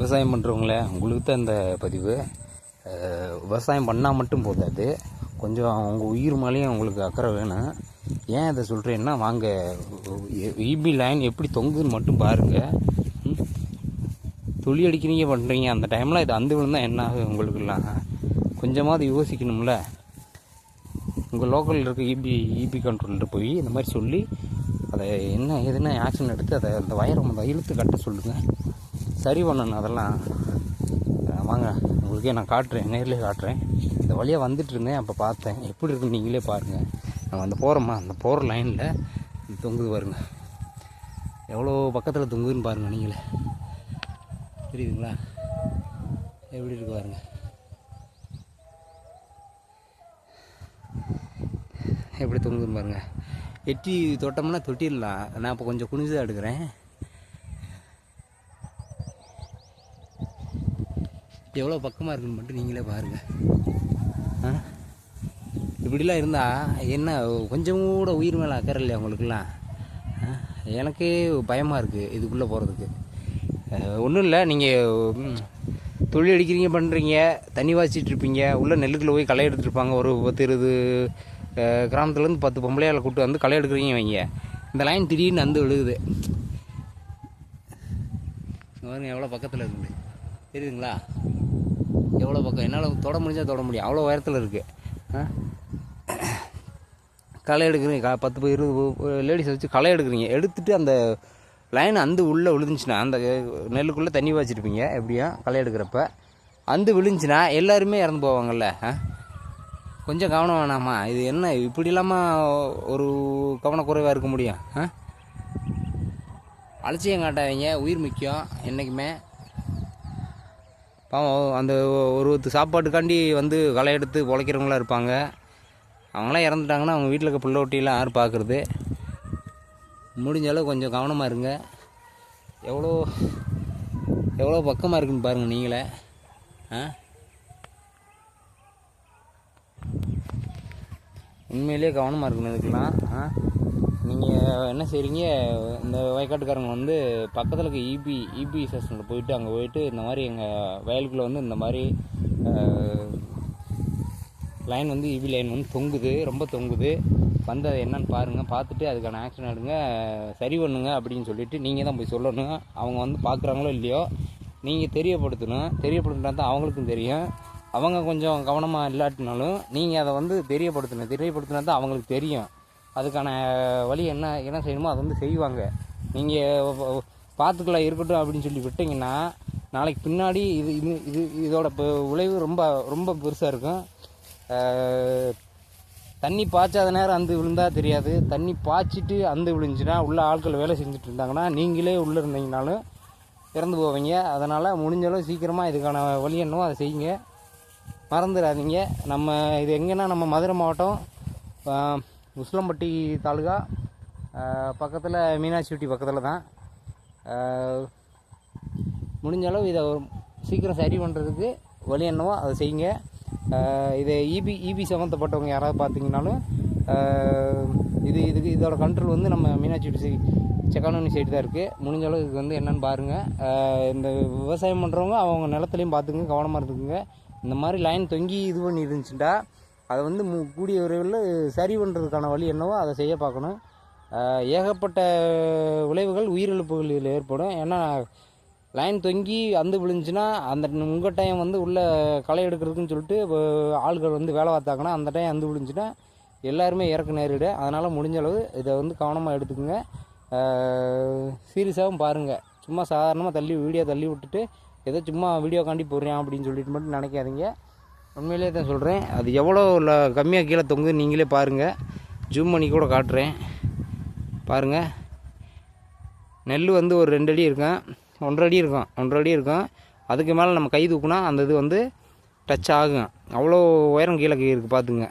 விவசாயம் பண்ணுறவங்களே உங்களுக்கு தான் இந்த பதிவு. விவசாயம் பண்ணால் மட்டும் போதாது. கொஞ்சம் அவங்க உயிர் மேலேயும் அவங்களுக்கு அக்கறை வேணும். ஏன் இதை சொல்கிறேன்னா வாங்க. இபி லைன் எப்படி தொங்குதுன்னு மட்டும் பாருங்கள் துளி அடிக்கிறீங்க பண்ணுறீங்க அந்த டைமில் இது அந்த விழுந்தால் என்ன ஆகும் உங்களுக்குலாம் கொஞ்சமாவது யோசிக்கணும்ல உங்கள் லோக்கலில் இருக்க இபி இபி கண்ட்ரோல்கிட்ட போய் இந்த மாதிரி சொல்லி அதை என்ன ஏதுன்னு ஆக்ஷன் எடுத்து அதை அந்த வயரை அந்த இழுத்து கட்ட சொல்லுங்கள் சரி பண்ணணும் அதெல்லாம். வாங்க உங்களுக்கே நான் காட்டுறேன் நேர்லேயே காட்டுறேன். இந்த வழியாக வந்துட்டு இருந்தேன் அப்போ பார்த்தேன். எப்படி இருக்குன்னு நீங்களே பாருங்கள் நம்ம அந்த போகிறோமா அந்த போகிற லைனில் தொங்குது பாருங்க. எவ்வளோ பக்கத்தில் தொங்குதுன்னு பாருங்கள் நீங்களே. தெரியுதுங்களா எப்படி இருக்கு பாருங்க. எப்படி தொங்குதுன்னு பாருங்கள் எட்டி தொட்டோம்னா தொட்டிடலாம். நான் இப்போ கொஞ்சம் குனிஞ்சு தான் எடுக்கிறேன். எவ்வளோ பக்கமாக இருக்குன்னு மட்டும் நீங்களே பாருங்கள் ஆ? இப்படிலாம் இருந்தால் என்ன கொஞ்சம் கூட உயிர் மேலே அக்கறை இல்லையா உங்களுக்குலாம் எனக்கு எனக்கே பயமாக இருக்குது இதுக்குள்ளே போகிறதுக்கு ஒன்றும் இல்லை நீங்கள் தொழில் அடிக்கிறீங்க பண்ணுறீங்க தண்ணி வாய்ச்சிட்டு இருப்பீங்க உள்ளே நெல்லுக்குள்ளே போய் களை எடுத்துருப்பாங்க ஒரு பத்து இருபது கிராமத்துலேருந்து பத்து பொம்பளையால் கூப்பிட்டு வந்து களை எடுக்கிறீங்க வைங்க. இந்த லைன் திடீர்னு வந்து விழுகுது. பாருங்க எவ்வளோ பக்கத்தில் இருக்குது தெரியுதுங்களா? எவ்வளோ பக்கம்? என்னால் தொட முடிஞ்சால் தொட முடியும். அவ்வளோ உயரத்தில் இருக்குது ஆ? களை எடுக்கிறீங்க. க- பத்து இருபது லேடிஸை வச்சு களை எடுக்கிறீங்க. எடுத்துகிட்டு அந்த லைன் அந்த உள்ளே விழுந்துச்சுன்னா அந்த நெல்லுக்குள்ளே தண்ணி வச்சுருப்பீங்க எப்படியும் களை எடுக்கிறப்ப. அந்து விழுந்துச்சுன்னா எல்லாருமே இறந்து போவாங்கல்ல? ஆ? கொஞ்சம் கவனம் வேணாமா? இது என்ன? இப்படி இல்லாமல் ஒரு கவனக்குறைவாக இருக்க முடியும்? ஆ? அலட்சியம் காட்டாதீங்க. உயிர் முக்கியம். என்றைக்குமே பாவம் அந்த ஒரு ஒருத்தர் சாப்பாட்டுக்காண்டி வந்து களை எடுத்து பொழைக்கிறவங்களாம் இருப்பாங்க. அவங்களாம் இறந்துட்டாங்கன்னா அவங்க வீட்டில் இருக்க பிள்ளை ஒட்டியெல்லாம் யார் பார்க்குறது? முடிஞ்ச அளவு கொஞ்சம் கவனமாக இருங்க. எவ்வளோ எவ்வளோ பக்கமாக இருக்குன்னு பாருங்கள் நீங்களே. ஆ? உண்மையிலேயே கவனமாக இருக்கணும் இதுக்கெல்லாம். ஆ? நீங்கள் என்ன செய்கிறீங்க இந்த வயக்காட்டுக்காரங்க வந்து பக்கத்தில் இருக்க இபி இபி ஸ்டேஷனில் போயிட்டு அங்கே போயிட்டு இந்த மாதிரி எங்கள் வயலுக்குள்ளே வந்து இந்த மாதிரி லைன் வந்து இபி லைன் வந்து தொங்குது ரொம்ப தொங்குது. வந்து அது என்னன்னு பாருங்கள் பார்த்துட்டு அதுக்கான ஆக்ஷன் எடுங்க சரி பண்ணுங்க அப்படின்னு சொல்லிவிட்டு நீங்கள் தான் போய் சொல்லணும். அவங்க வந்து பார்க்குறாங்களோ இல்லையோ நீங்கள் தெரியப்படுத்தணும். தெரியப்படுத்தினா தான் அவங்களுக்கும் தெரியும். அவங்க கொஞ்சம் கவனமாக இல்லாட்டினாலும் நீங்கள் அதை வந்து தெரியப்படுத்தணும். தெரியப்படுத்தினா தான் அவங்களுக்கு தெரியும். அதுக்கான வழி என்ன என்ன செய்யணுமோ அதை வந்து செய்வாங்க. நீங்கள் பார்த்துக்கலாம் இருக்கட்டும் அப்படின்னு சொல்லி விட்டிங்கன்னா நாளைக்கு பின்னாடி இது இது இது இதோட விளைவு ரொம்ப ரொம்ப பெருசாக இருக்கும். தண்ணி பாய்ச்சாத நேரம் அந்து விழுந்தா தெரியாது. தண்ணி பாய்ச்சிட்டு அந்து விழுந்துச்சுன்னா உள்ள ஆட்கள் வேலை செஞ்சுட்டு இருந்தாங்கன்னா நீங்களே உள்ளே இருந்தீங்கனாலும் இறந்து போவீங்க. அதனால் முடிஞ்சளவு சீக்கிரமாக இதுக்கான வழி என்னவோ அதை செய்யுங்க. மறந்துடாதீங்க. நம்ம இது எங்கன்னா நம்ம மதுரை மாவட்டம் முஸ்லம்பட்டி தாலுகா பக்கத்தில் மீனாட்சிப்பட்டி பக்கத்தில் தான். முடிஞ்ச அளவு இதை சீக்கிரம் சரி பண்ணுறதுக்கு வழி என்னவோ அதை செய்யுங்க. இதை இபி இபி சம்மந்தப்பட்டவங்க யாராவது பார்த்தீங்கன்னாலும் இது இதுக்கு இதோட கண்ட்ரோல் வந்து நம்ம மீனாட்சி செக்கானூனி சைடு தான் இருக்குது முடிஞ்ச அளவு இதுக்கு வந்து என்னென்னு பாருங்கள் இந்த விவசாயம் பண்ணுறவங்க அவங்க நிலத்துலையும் பார்த்துங்க கவனமாக இருந்துக்குங்க. இந்த மாதிரி லைன் தொங்கி இது பண்ணி இருந்துச்சுட்டா அதை வந்து மு கூடிய விரைவில் சரி பண்ணுறதுக்கான வழி என்னவோ அதை செய்ய பார்க்கணும். ஏகப்பட்ட விளைவுகள் உயிரிழப்புகள் இதில் ஏற்படும். ஏன்னா லைன் தொங்கி அந்து விழுந்துச்சுன்னா அந்த உங்கள் டைம் வந்து உள்ளே களை எடுக்கிறதுக்குன்னு சொல்லிட்டு ஆள்கள் வந்து வேலை பார்த்தாங்கன்னா அந்த டைம் அந்து விழுந்துச்சுன்னா எல்லாருமே இறக்க நேரிடு. அதனால் முடிஞ்ச அளவு இதை வந்து கவனமாக எடுத்துக்கோங்க. சீரியஸாகவும் பாருங்கள் சும்மா சாதாரணமாக தள்ளி வீடியோ தள்ளி விட்டுட்டு ஏதோ சும்மா வீடியோ காண்டி போடுறேன் அப்படின்னு சொல்லிட்டு மட்டும் நினைக்காதீங்க. உண்மையிலே தான் சொல்கிறேன் அது எவ்வளோ கம்மியாக கீழே தொங்குது நீங்களே பாருங்கள் ஜூம் பண்ணி கூட காட்டுறேன். பாருங்கள் நெல் வந்து ஒரு ரெண்டு அடி இருக்கும். ஒன்றரை அடி இருக்கும். ஒன்றரை அடி இருக்கும். அதுக்கு மேலே நம்ம கை தூக்குனா அந்த இது வந்து டச் ஆகும். அவ்வளோ உயரம் கீழே இருக்குது பார்த்துங்க